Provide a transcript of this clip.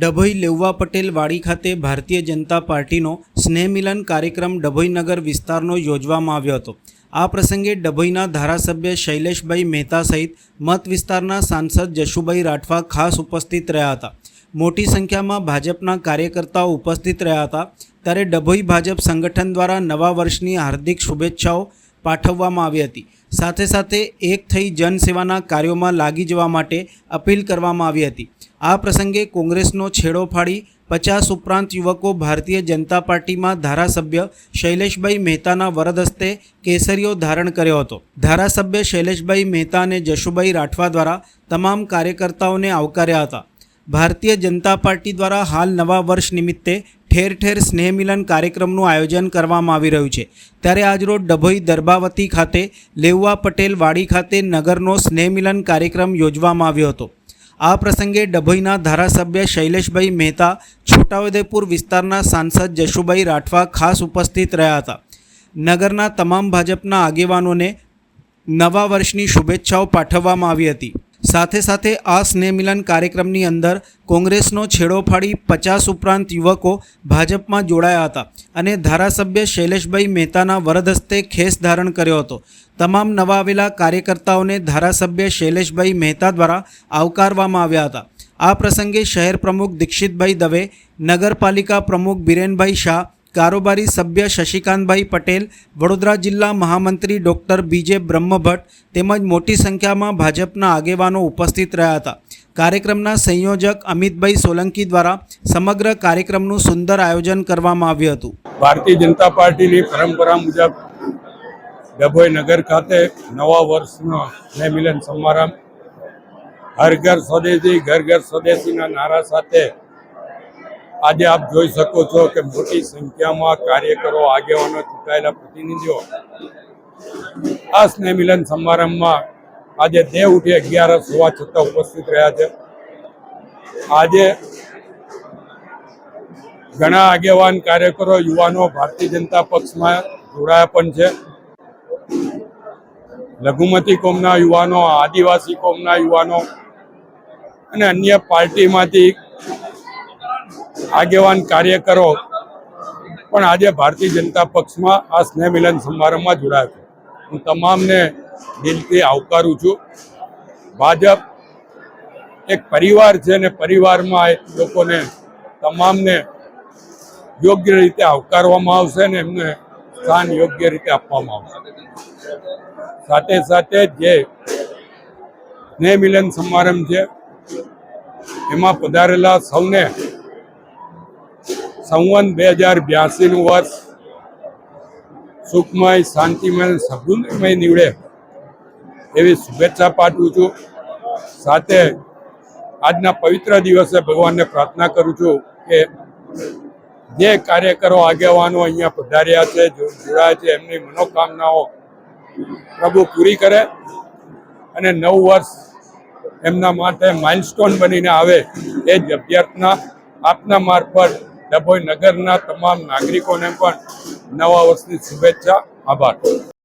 ડભોઈ લેવવા પટેલ વાડી ખાતે ભારતીય જનતા પાર્ટીનો સ્નેહમિલન કાર્યક્રમ ડભોઈનગર વિસ્તારનો યોજવામાં આવ્યો હતો. આ પ્રસંગે ડભોઈના ધારાસભ્ય શૈલેષભાઈ મહેતા સહિત મત વિસ્તારના સાંસદ જશુભાઈ રાઠવા ખાસ ઉપસ્થિત રહ્યા હતા. મોટી સંખ્યામાં ભાજપના કાર્યકર્તાઓ ઉપસ્થિત રહ્યા હતા. ત્યારે ડભોઈ ભાજપ સંગઠન દ્વારા નવા વર્ષની હાર્દિક શુભેચ્છાઓ પાઠવવામાં આવી હતી. સાથે સાથે એક થઈ જનસેવાના કાર્યોમાં લાગી જવા માટે અપીલ કરવામાં આવી હતી. આ પ્રસંગે કોંગ્રેસનો છેડો ફાડી પચાસ ઉપરાંત યુવકો ભારતીય જનતા પાર્ટીમાં ધારાસભ્ય શૈલેષભાઈ મહેતાના વરદ હસ્તે કેસરીઓ ધારણ કર્યો હતો. ધારાસભ્ય શૈલેષભાઈ મહેતા અને જશુભાઈ રાઠવા દ્વારા તમામ કાર્યકર્તાઓને આવકાર્યા હતા. ભારતીય જનતા પાર્ટી દ્વારા હાલ નવા વર્ષ નિમિત્તે ઠેર ઠેર સ્નેહમિલન કાર્યક્રમનું આયોજન કરવામાં આવી રહ્યું છે. ત્યારે આજરોજ ડભોઈ દરબાવતી ખાતે લેઉવા પટેલ વાડી ખાતે નગરનો સ્નેહમિલન કાર્યક્રમ યોજવામાં આવ્યો હતો. આ પ્રસંગે ડભોઈના ધારાસભ્ય શૈલેષભાઈ મહેતા, છોટાઉદેપુર વિસ્તારના સાંસદ જશુભાઈ રાઠવા ખાસ ઉપસ્થિત રહ્યા હતા. નગરના તમામ ભાજપના આગેવાનોને નવા વર્ષની શુભેચ્છાઓ પાઠવવામાં આવી હતી. સાથે સાથે આ સ્નેહમિલન કાર્યક્રમની અંદર કોંગ્રેસનો છેડો ફાડી પચાસ ઉપરાંત યુવકો ભાજપમાં જોડાયા હતા અને ધારાસભ્ય શૈલેષભાઈ મહેતાના વરદસ્તે ખેસ ધારણ કર્યો હતો. તમામ નવા આવેલા કાર્યકર્તાઓને ધારાસભ્ય શૈલેષભાઈ મહેતા દ્વારા આવકારવામાં આવ્યા હતા. આ પ્રસંગે શહેર પ્રમુખ દીક્ષિતભાઈ દવે, નગરપાલિકા પ્રમુખ બિરેનભાઈ શાહ કારોબારી સભ્ય શશિકાંતભાઈ પટેલ, વડોદરા જિલ્લા મહામંત્રી ડૉક્ટર બીજે બ્રહ્મભટ્ટ તેમજ મોટી સંખ્યામાં ભાજપના આગેવાનો ઉપસ્થિત રહ્યા હતા. કાર્યક્રમના સંયોજક અમિતભાઈ સોલંકી દ્વારા સમગ્ર કાર્યક્રમનું સુંદર આયોજન કરવામાં આવ્યું હતું. ભારતીય જનતા પાર્ટીની પરંપરા મુજબ ડભોઈ નગર ખાતે નવા વર્ષનો મિલન સમારંભ. હર ઘર સ્વદેશી, ઘર ઘર સ્વદેશીના નારા સાથે આજે આપ જોઈ શકો છો કે મોટી સંખ્યામાં કાર્યકરો, આગેવાનો, ચૂંટાયેલા પ્રતિનિધિઓ આ સ્નેહમિલન સમારંભમાં આજે દેવ ઉઠી અગિયારસ હોવા છતાં ઉપસ્થિત રહ્યા છે. આજે ઘણા આગેવાન કાર્યકરો, યુવાનો, ભારતીય જનતા પક્ષમાં જોડાયા પણ છે. લઘુમતી કોમના યુવાનો, આદિવાસી કોમના યુવાનો અને અન્ય પાર્ટીમાંથી આગેવાન કાર્યકરો પણ આજે ભારતીય જનતા પક્ષમાં આ સ્નેહ મિલન સમારંભમાં જોડાયા છે. હું તમામને દિલથી આવકારું છું. ભાજપ એક પરિવાર છે ને પરિવારમાં લોકોને તમામને યોગ્ય રીતે આવકારવામાં આવશે ને એમને સ્થાન યોગ્ય રીતે આપવામાં આવશે. સાથે સાથે જે સ્નેહ મિલન સમારંભ છે, એમાં પધારેલા સૌને સંવંત બે હજાર બ્યાસીનું વર્ષ સુખમય, શાંતિમય, સદગુણમય નીવડે. એવી શુભેચ્છા પાઠવું છું. સાથે આજના પવિત્ર દિવસે ભગવાનને પ્રાર્થના કરું છું કે જે કાર્યકરો આગેવાનો અહીંયા પધાર્યા છે જોડાયા છે, એમની મનોકામનાઓ પ્રભુ પૂરી કરે અને નવ વર્ષ એમના માટે માઇલસ્ટોન બનીને આવે એ જ અભ્યર્થના આપના મારફત ડભોઈ નગરના તમામ નાગરિકોને પણ નવા વર્ષની શુભેચ્છા આભાર.